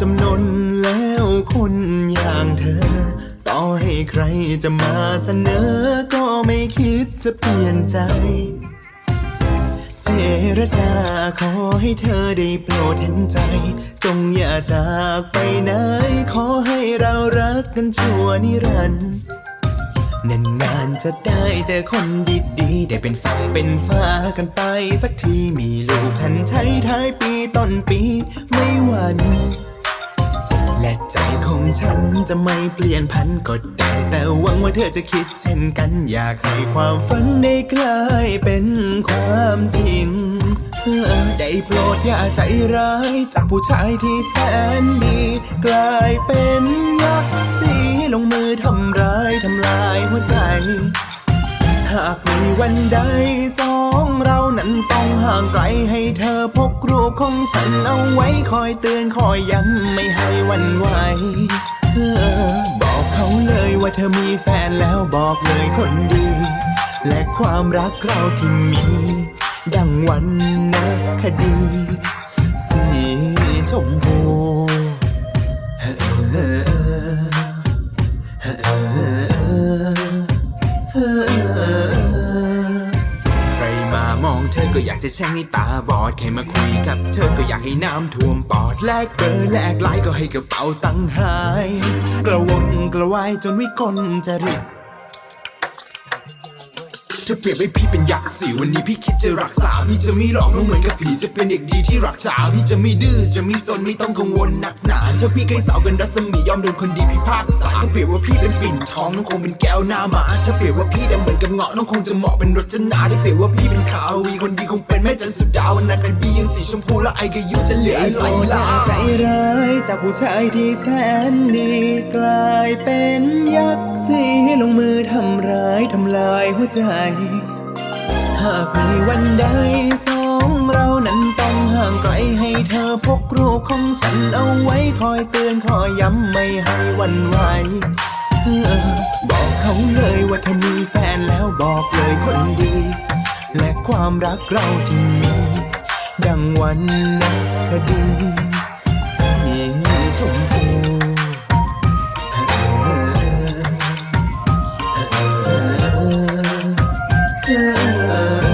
จำนนแล้วคนอย่างเธอ ต่อให้ใครจะมาเสนอ ก็ไม่คิดจะเปลี่ยนใจ เจรจาขอให้เธอได้โปรดเห็นใจ จงอย่าจากไปไหน ขอให้เรารักกันชั่วนิรันดร์นานๆจะได้เจอคนดีๆ ได้เป็นฝั่งเป็นฟ้ากันไปสักทีมีลูกทันใช้ท้ายปีต้นปีไม่วัน และใจของฉันจะไม่เปลี่ยนพันก็ได้ แต่หวังว่าเธอจะคิดเช่นกัน อยากให้ความฝันได้กลายเป็นความจริงได้โปรดอย่าใจร้าย จากผู้ชายที่แสนดี กลายเป็นยักษ์สีลงมือทำร้ายทำลายหัวใจ หากมีวันใดสอง เรานั้นต้องห่างไกลให้เธอพกรูปของฉันเอาไว้คอยเตือนคอยย้ำไม่ให้วันไหวเออบอกเขาเลยว่าเธอมีแฟนแล้วบอกเลยคนดี และความรักเราที่มี ดังวันนะคดีามองเธอก็อยากจะแช่งให้ตาบอดใครมาคุยกับเธอก็อยากให้น้ำท่วมปอดแลกเบอร์แลกไลน์ก็ให้กระเป๋าตังค์หาย กระวนกระวายจนวิกลจริต เธอเปรียบให้พี่เป็นยักษ์สิวันนี้พี่คิดจะรักษาพี่จะไม่หลอกน้องเหมือนกับผีจะเป็นเด็กดีที่รักษาพี่จะไม่ดื้อจะไม่สนไม่ต้องกังวลหนักหนาถ้าพี่ใกล้สาวกันรัศมียอมโดนคนดีพี่ภาคสาถ้าเปรียบว่าพี่เป็นปิ่นทองน้องคงเป็นแก้วหน้าหมาถ้าเปรียบว่าพี่ดำเหมือนกับเงาะน้องคงจะเหมาะเป็นรจนาถ้าเปรียบว่าพี่เป็นขาววีคนดีคง จันสุดาวันนัคดียังสีชมพูและไอก็ยุจะเหลือไหลลาใจร้ายจากผู้ชายที่แสนดี กลายเป็นยักษ์สีลงมือทำร้ายทำลายหัวใจ หากมีวันใดสองเรานั้นต้องห่างไกลให้เธอพกรูปของฉันเอาไว้คอยเตือนคอยย้ำไม่ให้วันไหวเออบอกเขาเลยว่าเธอมีแฟนแล้วบอกเลยคนดี ความรักเราที่มี ดังวันนัคดีสีชมพูเ